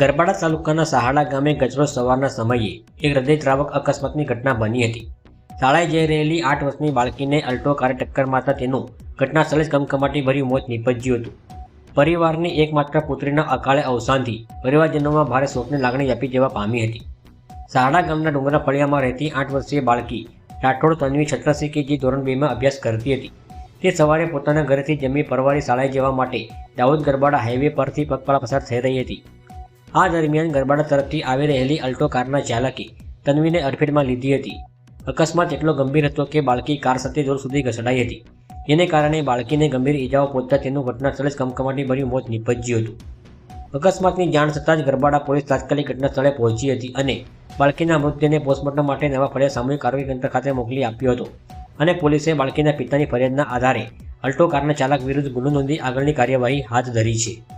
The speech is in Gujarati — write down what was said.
ગરબાડા તાલુકાના સહાડા ગામે ગજરોજ સવારના સમયે એક હૃદયદ્રાવક અકસ્માતની ઘટના બની હતી. શાળાએ જઈ રહેલી આઠ વર્ષની બાળકીને અલ્ટો કારે ટક્કર મારતા તેનું ઘટના સ્થળે જ કમકમાટી ભર્યું મોત નીપજ્યું હતું. પરિવારની એકમાત્ર પુત્રીના અકાળે અવસાનથી પરિવારજનોમાં ભારે શોકની લાગણી વ્યાપી જવા પામી હતી. સહાડા ગામના ડુંગરા ફળિયામાં રહેતી આઠ વર્ષીય બાળકી રાઠોડ તન્વી છત્રસિંહ કે જે ધોરણ બેમાં અભ્યાસ કરતી હતી. તે સવારે પોતાના ઘરેથી જમી પરવારી શાળાએ જવા માટે દાઉદ ગરબાડા હાઈવે પરથી પગપાળા પસાર થઈ રહી હતી. આ દરમિયાન ગરબાડા તરફથી આવી રહેલી અલ્ટો કારના ચાલકે તન્વીને અડફેટમાં લીધી હતી. અકસ્માત એટલો ગંભીર હતો કે બાળકી કાર સાથે દૂર સુધી ઘસડાઈ હતી. એને કારણે બાળકીને ગંભીર ઈજાઓ પહોંચતા તેનું ઘટના સ્થળે જ કમકમાટી ભર્યું મોત નીપજ્યું હતું. અકસ્માતની જાણ થતાં જ ગરબાડા પોલીસ તાત્કાલિક ઘટના સ્થળે પહોંચી હતી અને બાળકીના મૃતદેહને પોસ્ટમોર્ટમ માટે નવા ફળિયા સામૂહિક આરોગ્ય કેન્દ્ર ખાતે મોકલી આપ્યો હતો. અને પોલીસે બાળકીના પિતાની ફરિયાદના આધારે અલ્ટો કારના ચાલક વિરુદ્ધ ગુનો નોંધી આગળની કાર્યવાહી હાથ ધરી છે.